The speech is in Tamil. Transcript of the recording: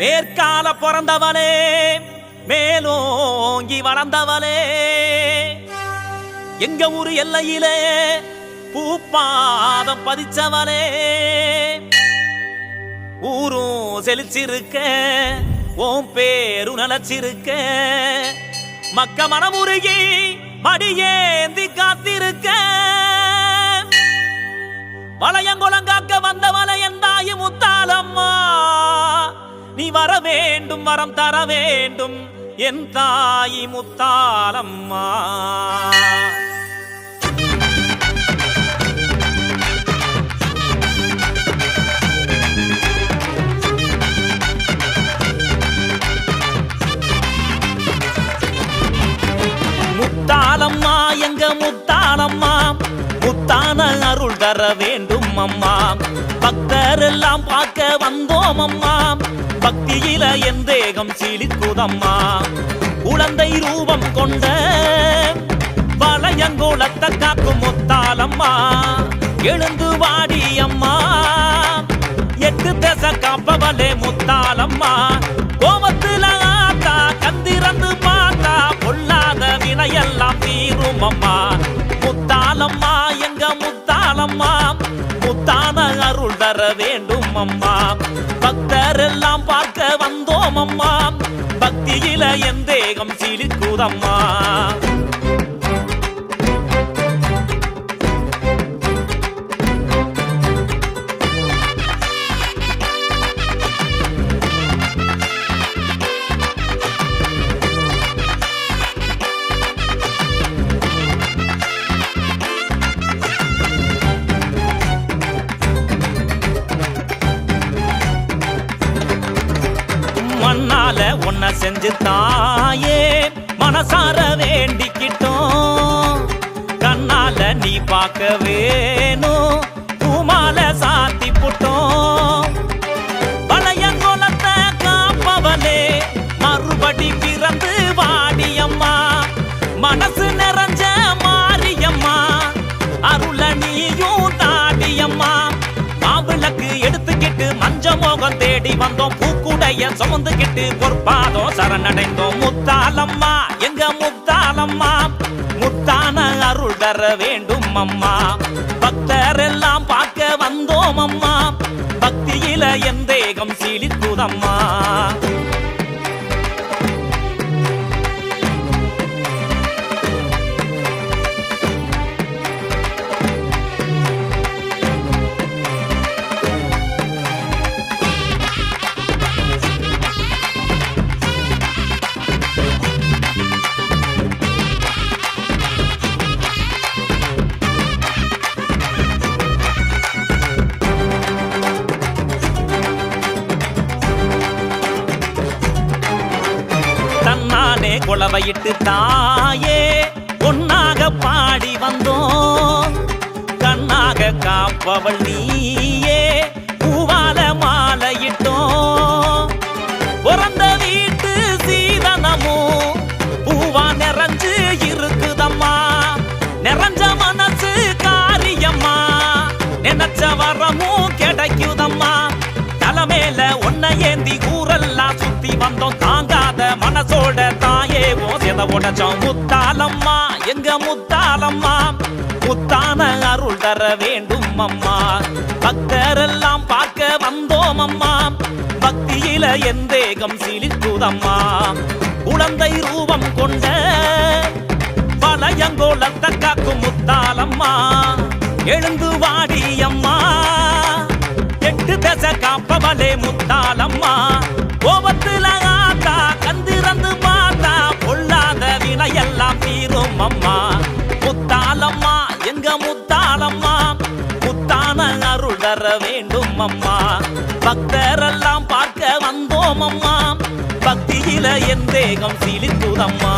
மேற்கால பிறந்தவனே மேலோங்கி வளர்ந்தவனே எங்க ஊரு எல்லையிலே பூப்பாதம் பதிச்சவனே ஊரும் செழிச்சிருக்க ஓம் பேரு நலச்சிருக்க. மக்க மனமுருகி மடியேந்தி காத்திருக்க. வளையங்குளங்காக்க வந்த என் முத்தாலம்மா நீ வர வேண்டும் வரம் தர வேண்டும். என் தாயி முத்தாலம்மா. முத்தாலம்மா எங்க முத்த வேண்டும் அம்மா. பக்தரெல்லாம் பார்க்க வந்தோம் அம்மா. பக்தியில என் தேகம் சீலிக்குதம்மா குழந்தை ரூபம் கொண்ட வளையங்கோலத்தை காக்கும் முத்தாலம்மா எழுந்து வாடி அம்மா. எட்டு தேச காப்பவளே முத்தாலம்மா கோபத்துல ஆத்தா கந்திரந்து பார்த்தா பொல்லாத வினையெல்லாம் தீரும் அம்மா முத்தாலம்மா எங்க முத்தாலம்மா தான அருள் தர வேண்டும் அம்மா. பக்தரெல்லாம் பார்க்க வந்தோம் அம்மா. பக்தியில என் தேகம் சிலிக்குதம்மா மண்ணால உன்னை செஞ்சு தாயே. மனசார வேண்டிக்கிட்டோம். கண்ணால நீ பார்க்க வேணும். மஞ்ச தேடி வந்தோம். பூக்குடைய சுமந்துகிட்டு பொற்பாதம். சரணடைந்தோம். முத்தாலம்மா எங்க முத்தாலம்மா முத்தான அருள் தர வேண்டும் அம்மா. பக்தர் எல்லாம் பார்க்க வந்தோம் அம்மா. பக்தியில என் தேகம் சீலித்துதம்மா தன்னானே குளவையிட்டு தாயே பொன்னாக பாடி வந்தோம். கண்ணாக காப்பவள் நீயே பூவால மாலையிட்டோம். பிறந்த வீட்டு சீதனமும் பூவா நிறைஞ்சு இருக்குதம்மா. நிறைஞ்ச மனசு காரியம்மா நினைச்ச வரமும் கிடைக்குதம்மா. தலைமையில ஒன்ன ஏந்தி ஊரெல்லாம் சுத்தி வந்தோம். தாங்காத மனசோட தாயே ஓசைத உடச்சோம் முத்தாலம்மா எங்க முத்தாலம்மா முத்தான அருள் தர வேண்டும் அம்மா பக்தரெல்லாம் பார்க்க வந்தோம் அம்மா பக்தியில என் தேகம் சீலிக்குதம்மா குழந்தை ரூபம் கொண்ட பழையங்கோலத்தை காக்கும் முத்தாலம்மா எழுந்து வாடி அம்மா. எட்டு தசை காப்பவளே முத்தாலம்மா தர வேண்டும் அம்மா பக்தரெல்லாம் பார்க்க வந்தோம் அம்மா பக்தியில என் தேகம் சிலித்துதம்மா